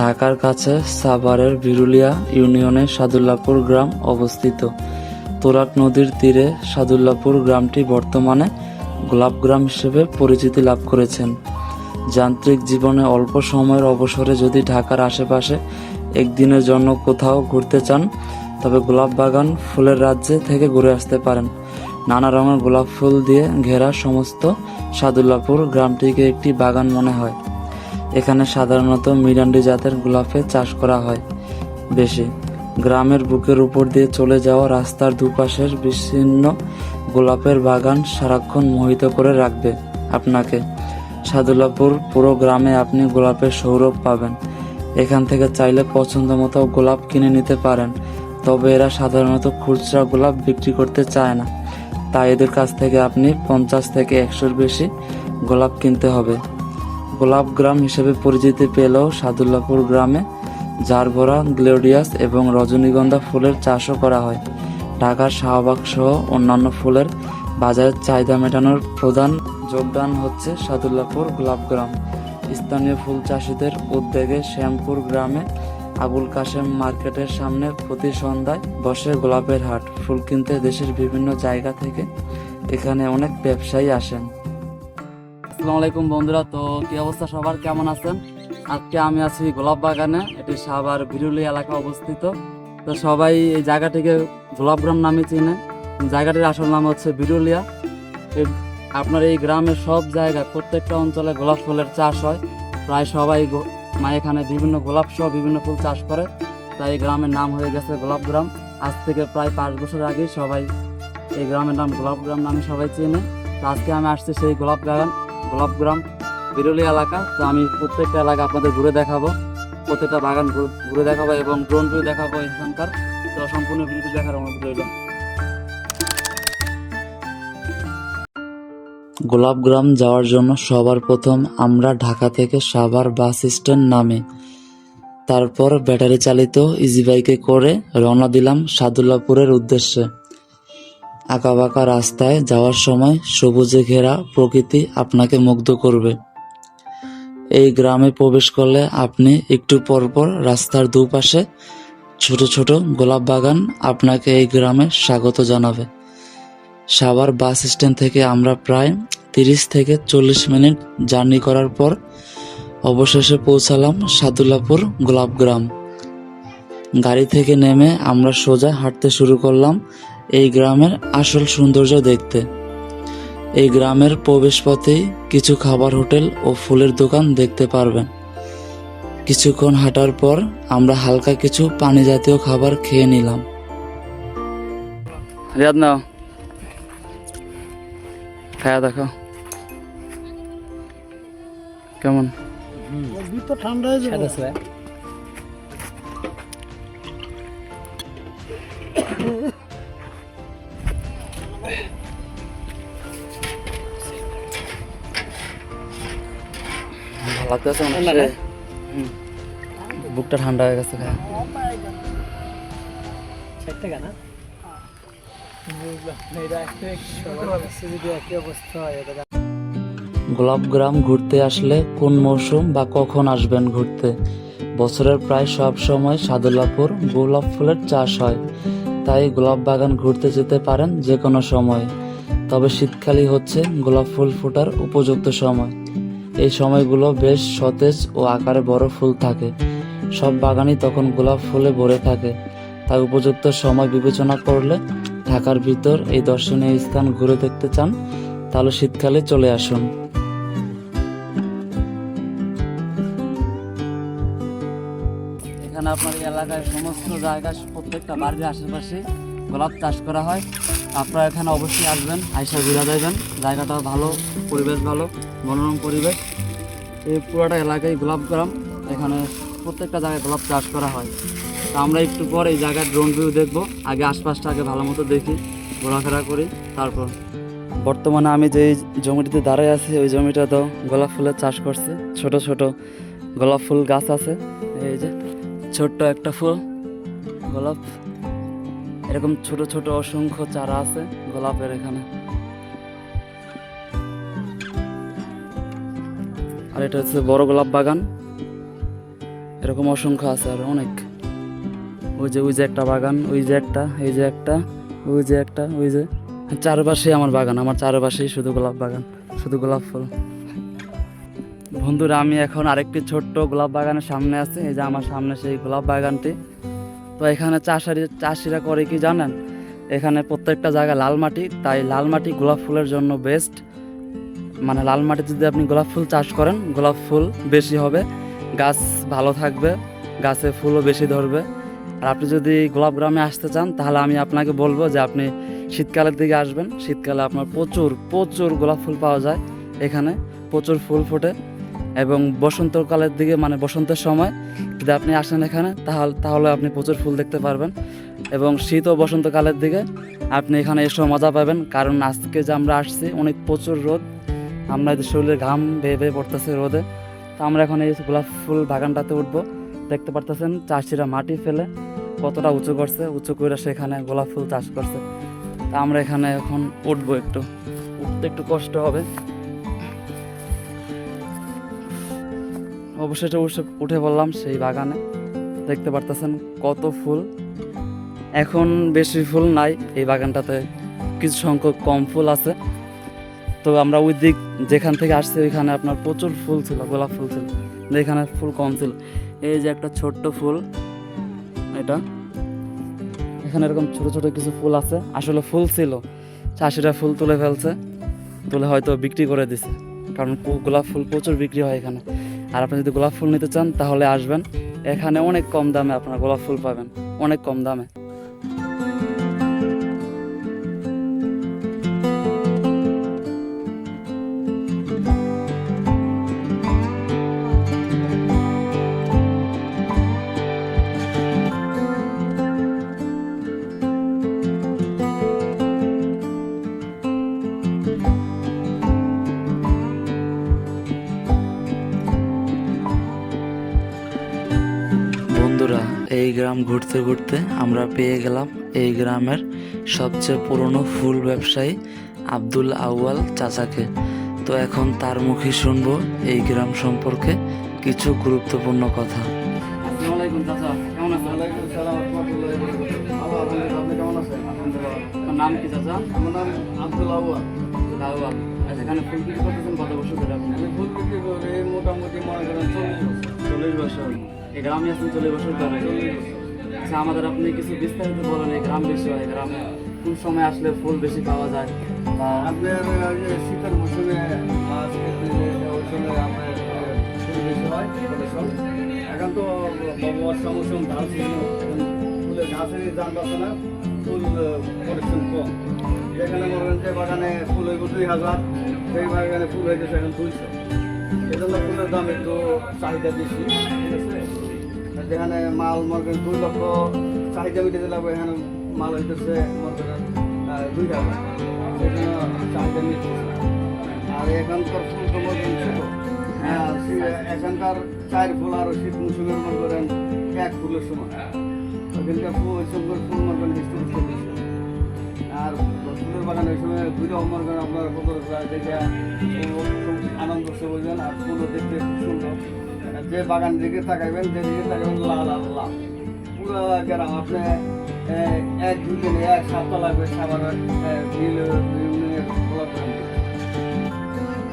ঢাকার কাছে সাভারের বিরুলিয়া ইউনিয়নে সাদুল্লাপুর গ্রাম অবস্থিত। তোরাট নদীর তীরে সাদুল্লাপুর গ্রামটি বর্তমানে গোলাপ গ্রাম হিসেবে পরিচিতি লাভ করেছেন। যান্ত্রিক জীবনে অল্প সময়ের অবসরে যদি ঢাকার আশেপাশে একদিনের জন্য কোথাও ঘুরতে চান, তবে গোলাপ বাগান ফুলের রাজ্যে থেকে ঘুরে আসতে পারেন। নানা রঙের গোলাপ ফুল দিয়ে ঘেরা সমস্ত সাদুল্লাপুর গ্রামটিকে একটি বাগান মনে হয়। এখানে সাধারণত মিরান্ডি জাতের গোলাপের চাষ করা হয় বেশি। গ্রামের বুকের উপর দিয়ে চলে যাওয়া রাস্তার দুপাশের বিচ্ছিন্ন গোলাপের বাগান সারাক্ষণ মোহিত করে রাখবে আপনাকে। সাদুল্লাপুর পুরো গ্রামে আপনি গোলাপের সৌরভ পাবেন। এখান থেকে চাইলে পছন্দ মতো গোলাপ কিনে নিতে পারেন, তবে এরা সাধারণত খুচরা গোলাপ বিক্রি করতে চায় না। তাই এদের কাছ থেকে আপনি পঞ্চাশ থেকে একশোর বেশি গোলাপ কিনতে হবে। গোলাপ গ্রাম হিসেবে পরিচিতি পেলেও সাদুল্লাপুর গ্রামে জারভরা গ্লোডিয়াস এবং রজনীগন্ধা ফুলের চাষও করা হয়। ঢাকার শাহবাগ সহ অন্যান্য ফুলের বাজারের চাহিদা মেটানোর প্রধান যোগদান হচ্ছে সাদুল্লাপুর গোলাপ গ্রাম। স্থানীয় ফুল চাষিদের উদ্যোগে শ্যামপুর গ্রামে আবুল কাশেম মার্কেটের সামনে প্রতি সন্ধ্যায় বসে গোলাপের হাট। ফুল কিনতে দেশের বিভিন্ন জায়গা থেকে এখানে অনেক ব্যবসায়ী আসেন। আসসালামু আলাইকুম বন্ধুরা, তো কি অবস্থা সবার? কেমন আছেন? আজকে আমি আছি গোলাপ বাগানে, এটি সাভার বিরুলি এলাকা অবস্থিত। তো সবাই এই জায়গাটিকে গোলাপগ্রাম নামে চিনে। জায়গাটির আসল নাম হচ্ছে বিরুলিয়া। আপনার এই গ্রামের সব জায়গায়, প্রত্যেকটা অঞ্চলে গোলাপ ফুলের চাষ হয়। প্রায় সবাই মানে এখানে বিভিন্ন গোলাপ সহ বিভিন্ন ফুল চাষ করে। তাই গ্রামের নাম হয়ে গেছে গোলাপ গ্রাম আজ থেকে প্রায় পাঁচ বছর আগে সবাই এই গ্রামের নাম গোলাপ গ্রাম নামে সবাই চেনে। আজকে আমি আসছি সেই গোলাপ বাগান গোলাপ গ্রাম বিরলি এলাকা। তো আমি প্রত্যেকটা এলাকা আপনাদের ঘুরে দেখাবো, প্রত্যেকটা বাগান ঘুরে- ঘুরে দেখাবো এবং ড্রোন ভিউ দেখাবো এখানকার। তো সম্পূর্ণ ভিডিও দেখার অনুরোধ রইল। গোলাপগ্রাম যাওয়ার জন্য সবার প্রথম আমরা ঢাকা থেকে সাভার বাস স্ট্যান্ড নামে। তারপর ব্যাটারি চালিত ইজি বাইকে করে রওনা দিলাম সাদুল্লাপুরের উদ্দেশ্যে। আঁকাবাঁকা রাস্তায় যাওয়ার সময় সবুজে ঘেরা প্রকৃতি আপনাকে মুগ্ধ করবে। এই গ্রামে প্রবেশ করলে আপনি একটু পরপর রাস্তার দুপাশে ছোট ছোট গোলাপ বাগান আপনাকে এই গ্রামে স্বাগত জানাবে। সাভার বাস স্ট্যান্ড থেকে আমরা প্রায় তিরিশ থেকে চল্লিশ মিনিট জার্নি করার পর অবশেষে পৌঁছালাম সাদুল্লাপুর গোলাপ গ্রাম। গাড়ি থেকে নেমে আমরা সোজা হাঁটতে শুরু করলাম এই গ্রামের আসল সৌন্দর্য দেখতে। এই গ্রামের প্রবেশপথেই কিছু খাবার হোটেল ও ফুলের দোকান দেখতে পারবেন। কিছুক্ষণ হাঁটার পর আমরা হালকা কিছু পানি জাতীয় খাবার খেয়ে নিলাম। রিয়াদ নাও। খায়া দেখো। কেমন? ঠান্ডা লাগতেছে বুকটা ঠান্ডা হয়ে গেছে খায়া ষাট টাকা না? বুঝলাম এটা একটা সবার অবস্থা যদি একই অবস্থা হয় এটা গোলাপ গ্রাম ঘুরতে আসলে কোন মৌসুম বা কখন আসবেন ঘুরতে? বছরের প্রায় সব সময় সাদুল্লাপুর গোলাপ ফুলের চাষ হয়। তাই গোলাপ বাগান ঘুরতে যেতে পারেন যে কোনো সময়। তবে শীতকালই হচ্ছে গোলাপ ফুল ফোটার উপযুক্ত সময়। এই সময়গুলো বেশ সতেজ ও আকারে বড় ফুল থাকে। সব বাগানই তখন গোলাপ ফুলে ভরে থাকে। তাই উপযুক্ত সময় বিবেচনা করলে ঢাকার ভিতর এই দর্শনীয় স্থান ঘুরে দেখতে চান, তাহলে শীতকালে চলে আসুন। এখানে আপনার এলাকায় সমস্ত জায়গা, প্রত্যেকটা বাড়ির আশেপাশে গোলাপ চাষ করা হয়। আপনারা এখানে অবশ্যই আসবেন, আইসা ঘুরে যাবেন জায়গাটা ভালো, পরিবেশ ভালো, মনোরম পরিবেশ। এই পুরোটা এলাকায় গোলাপ গ্রাম, এখানে প্রত্যেকটা জায়গায় গোলাপ চাষ করা হয়। তো আমরা একটু পর এই জায়গার ড্রোন ভিউ দেখব, আগে আশপাশটা আগে ভালো মতো দেখি, ঘোরাফেরা করি, তারপর। বর্তমানে আমি যে জমিটিতে দাঁড়ায় আছি, ওই জমিটা তো গোলাপ ফুলের চাষ করছে। ছোট ছোট গোলাপ ফুল গাছ আছে, এই যে ছোট্ট একটা ফুল, গোলাপ। এরকম ছোট ছোট অসংখ্য চারা আছে গোলাপের এখানে। আর এটা হচ্ছে বড় গোলাপ বাগান। এরকম অসংখ্য আছে আর অনেক। ওই যে ওই যে একটা বাগান, ওই যে একটা, এই যে একটা, ওই যে একটা, ওই যে। চারপাশে আমার বাগান, আমার চারপাশেই শুধু গোলাপ বাগান, শুধু গোলাপ ফুল। বন্ধুরা, আমি এখন আরেকটি ছোট্ট গোলাপ বাগানের সামনে আছি। এই যে আমার সামনে সেই গোলাপ বাগানটি। তো এখানে চাষারি চাষিরা করে কি জানেন? এখানে প্রত্যেকটা জায়গা লাল মাটি, তাই লাল মাটি গোলাপ ফুলের জন্য বেস্ট মানে লাল মাটিতে যদি আপনি গোলাপ ফুল চাষ করেন, গোলাপ ফুল বেশি হবে, গাছ ভালো থাকবে, গাছে ফুলও বেশি ধরবে। আর আপনি যদি গোলাপ গ্রামে আসতে চান, তাহলে আমি আপনাকে বলব যে আপনি শীতকালের দিকে আসবেন। শীতকালে আপনার প্রচুর প্রচুর গোলাপ ফুল পাওয়া যায় এখানে, প্রচুর ফুল ফোটে। এবং বসন্তকালের দিকে মানে বসন্তের সময় যদি আপনি আসেন এখানে, তাহলে তাহলে আপনি প্রচুর ফুল দেখতে পারবেন। এবং শীত ও বসন্তকালের দিকে আপনি এখানে এসে মজা পাবেন, কারণ আজকে যে আমরা আসছি, অনেক প্রচুর রোদ। আমরা শরীরের ঘাম বেয়ে বেয়ে পড়তেছে রোদে। তো আমরা এখন এই গোলাপ ফুল বাগানটাতে উঠবো। দেখতে পারতেছেন চাষিরা মাটি ফেলে, কতটা উঁচু করছে, উঁচু করে সেখানে গোলাপ ফুল চাষ করছে। তা আমরা এখানে এখন উঠবো একটু। উঠতে একটু কষ্ট হবে। অবশেষে উঠে উঠে বললাম সেই বাগানে। দেখতে পারতেছেন কত ফুল। এখন বেশি ফুল নাই এই বাগানটাতে। কিছু সংখ্যক কম ফুল আছে। তো আমরা ওই দিক যেখান থেকে আসছি, ওইখানে আপনার প্রচুর ফুল ছিল, গোলাপ ফুল ছিল। এখানে ফুল কম ছিল। এই যে একটা ছোট্ট ফুল, এটা। এখানে এরকম ছোট ছোট কিছু ফুল আছে। আসলে ফুল ছিল। চাষিরা ফুল তুলে ফেলছে। তুলে হয়তো বিক্রি করে দিছে। কারণ গোলাপ ফুল প্রচুর বিক্রি হয় এখানে। আর আপনি যদি গোলাপ ফুল নিতে চান, তাহলে আসবেন। এখানে অনেক কম দামে আপনার গোলাপ ফুল পাবেন। অনেক কম দামে। গ্রাম ঘুরতে ঘুরতে আমরা পেয়ে গেলাম এই গ্রামের সবচেয়ে পুরনো ফুল ব্যবসায়ী আব্দুল আউয়াল চাচাকে তো এখন তার মুখে শুনব এই গ্রাম সম্পর্কে কিছু গুরুত্বপূর্ণ কথা আসসালামু আলাইকুম চাচা কেমন আছেন ওয়ালাইকুম সালাম রহমতুল্লাহি ওয়া বারাকাতুহু। ভালো আলহামদুলিল্লাহ। আপনি কেমন আছেন? আপনার নাম কি চাচা আমার নাম আব্দুল আউয়াল। আউয়াল আচ্ছা এখানে ফুল বিক্রি করতেছেন কত বছর ধরে আপনি আমি ফুল বিক্রি করি মোটামুটি মনে করেন চল্লিশ বছর এই গ্রামে আছেন চল্লিশ বছর ধরে আচ্ছা আমাদের আপনি কিছু বিস্তারিত বলেন এই গ্রাম বিষয়ে। গ্রামে কোন সময় আসলে ফুল বেশি পাওয়া যায় বা আপনার শীতের মৌসুমে মাছ বেশি হয় এখন তো বর্ষা মৌসুম, ধান ফুলের ঘাসের দাম পাচ্ছে না, ফুল প্রোডাকশন কম। যেখানে করেন যে বাগানে ফুল হইব দুই হাজার, সেই বাগানে ফুল হয়ে গেছে এখন দুইশো। এই জন্য ফুলের দাম একটু চাহিদা বেশি, ঠিক আছে? যেখানে মাল মনে করেন দুই লক্ষ চাহিদা মিটে দিলে এখানে মাল হইতেছে মনে করেন দুই সেই চাহিদা মিটতেছে। আর এখানকার ফুল তো মনে করেন হ্যাঁ, শী- এখানকার চার ফুল আর শীত মৌসুমের মনে করেন এক ফুলের সময় ওখানকার ফুল ফুল মনে করেন আর ফুলের বাগানে ওই সময় ঘুরে মনে করেন আপনার কত দেখে আনন্দ সে আর ফুলও দেখতে খুব সুন্দর। যে বাগান দিকে তাকাইবেন যেদিকে তাকাবেন লাল আর লাল। পুরো গ্রাম আপনি এক দুই দিনে এক সপ্তাহ লাগবে সাবার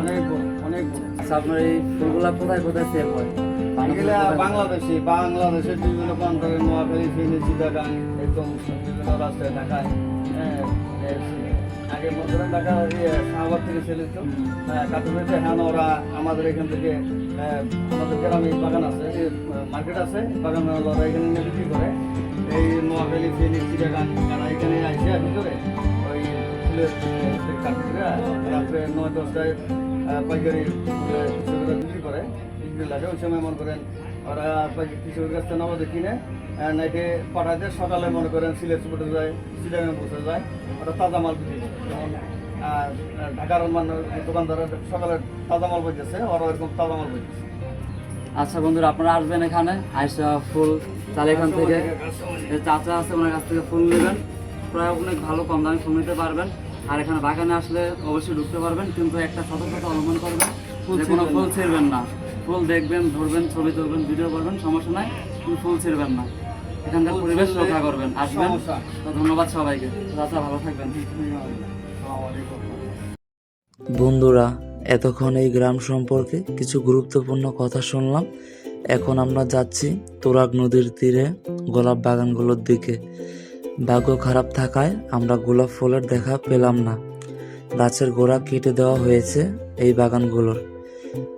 অনেক বড় অনেক বড়। আচ্ছা আপনার এই ফুলগুলা কোথায় কোথায় সেল হয়? এগুলা বাংলাদেশে বাংলাদেশের বিভিন্ন প্রান্তরে নোয়াখালী ফেনী চিটাগাং একদম বিভিন্ন রাস্তায় ঢাকায় হ্যাঁ আগে মধ্যে ঢাকা ইয়ে, শাহবাগ থেকে ছেলে তো কাটুরেতে হ্যাঁ ওরা আমাদের এখান থেকে আমাদের গ্রামে বাগান আছে মার্কেট আছে বাগান ওরা এখানে নিয়ে বিক্রি করে। এই নোয়াখালী ফেনী চিটাগাং তারা এখানে আসে ভিতরে ওই ফুলের কাটুরে রাত্রে নয় দশটায় পাইকারি বিক্রি করে বিক্রি লাগে। ওই সময় মনে করেন ওরা পাইকারি কৃষকের কাছ থেকে নগদে কিনে আহ, নাইটে পাঠাতে সকালে মনে করেন সিলেট পৌঁছে যায় সিলেটে পৌঁছে যায় ওটা তাজা মাল বিক্রি যেমন ঢাকার মানে দোকানদার সকালে তাজা মাল বইতেছে ওরা এরকম তাজা মাল বইতেছে আচ্ছা বন্ধুরা আপনারা আসবেন এখানে আইসা ফুল তাহলে এখান থেকে। চাচা আছে ওনার কাছ থেকে ফুল নেবেন। প্রায় অনেক ভালো কম দামে ফুল নিতে পারবেন। আর এখানে বাগানে আসলে অবশ্যই ঢুকতে পারবেন কিন্তু একটা সতর্কতা অবলম্বন করবেন। ফুল যে কোনো ফুল। ছিঁড়বেন না। ফুল দেখবেন ধরবেন ছবি তুলবেন ভিডিও করবেন সমস্যা নাই। কিন্তু ফুল ছিঁড়বেন না। এখানকার পরিবেশ রক্ষা করবেন। আসবেন। তো ধন্যবাদ সবাইকে। রাজা ভালো থাকবেন। বন্ধুরা এতক্ষণ এই গ্রাম সম্পর্কে কিছু গুরুত্বপূর্ণ কথা শুনলাম। এখন আমরা যাচ্ছি তোরাগ নদীর তীরে গোলাপ বাগানগুলোর দিকে। ভাগ্য খারাপ থাকায় আমরা গোলাপ ফুলের দেখা পেলাম না। গাছের গোড়া কেটে দেওয়া হয়েছে এই বাগানগুলোর।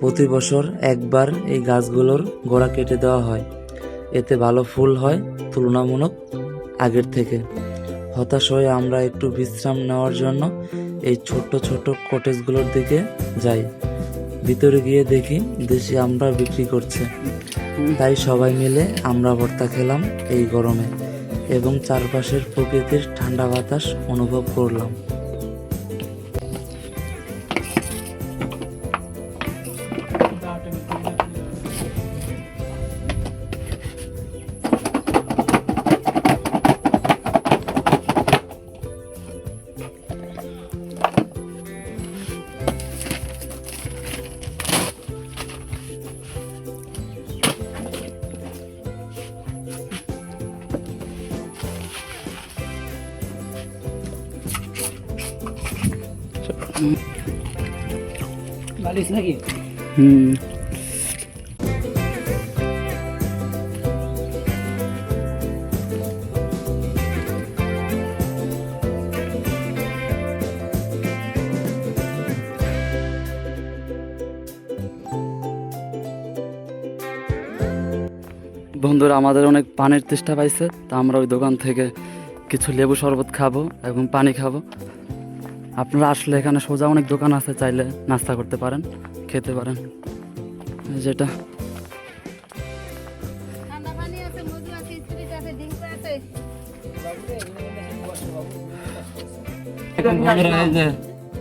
প্রতি বছর একবার এই গাছগুলোর গোড়া কেটে দেওয়া হয়। এতে ভালো ফুল হয়, তুলনামূলক আগের থেকে। হতাশ হয়ে আমরা একটু বিশ্রাম নেওয়ার জন্য এই ছোট্ট ছোট কটেজগুলোর দিকে যাই। ভিতরে গিয়ে দেখি দেশি আমরা বিক্রি করছে। তাই সবাই মিলে আমরা ভর্তা খেলাম এই গরমে এবং চারপাশের প্রকৃতির ঠান্ডা বাতাস অনুভব করলাম। বালিশ নাকি? হুম। বন্ধুরা, আমাদের অনেক পানির তেষ্টা পাইছে, তা আমরা ওই দোকান থেকে কিছু লেবু শরবত খাব এবং পানি খাব। আপনারা আসলে এখানে সোজা অনেক দোকান আছে চাইলে নাস্তা করতে পারেন খেতে পারেন। যেটা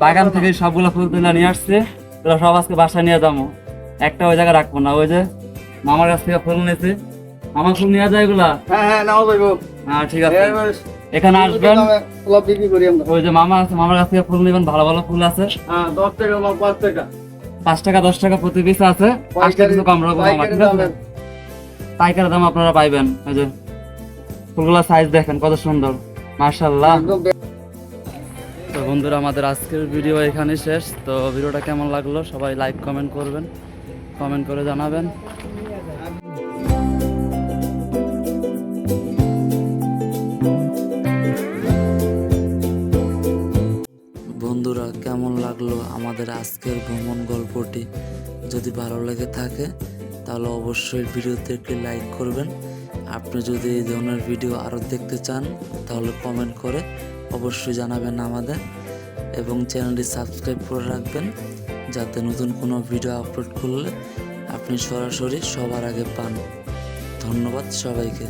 বাগান থেকে সবগুলো ফুল তুলে নিয়ে আসছে ওরা সব আজকে বাসায় নিয়ে যাব। একটা ওই জায়গায় রাখব না ওই যে মামার কাছ থেকে ফুল নিয়েছে মামা ফুল নিয়ে যায় এগুলা? হ্যাঁ হ্যাঁ নাও যাইবো হ্যাঁ ঠিক আছে। এখানে আসবেন। গোলাপ বিক্রি করি আমরা। ওই যে মামা আছে মামার কাছ থেকে ফুল নেবেন ভালো ভালো ফুল আছে। হ্যাঁ দশ টাকা আমার পাঁচ টাকা। পাঁচ টাকা দশ টাকা প্রতি পিস আছে। পাঁচটা কিছু কম রাখব মামা পাইকারি ঠিক আছে। দামে। দাম আপনারা পাইবেন এই যে ফুলগুলা সাইজ দেখেন কত সুন্দর। মার্শাল্লাহ তো বন্ধুরা আমাদের আজকের ভিডিও এখানে শেষ। তো ভিডিওটা কেমন লাগল? সবাই লাইক কমেন্ট করবেন। কমেন্ট করে জানাবেন। আমাদের আজকের ভ্রমণ গল্পটি যদি ভালো লেগে থাকে, তাহলে অবশ্যই ভিডিওতে একটি লাইক করবেন। আপনি যদি এই ধরনের ভিডিও আরও দেখতে চান, তাহলে কমেন্ট করে অবশ্যই জানাবেন আমাদের এবং চ্যানেলটি সাবস্ক্রাইব করে রাখবেন, যাতে নতুন কোনো ভিডিও আপলোড করলে আপনি সরাসরি সবার আগে পান। ধন্যবাদ সবাইকে।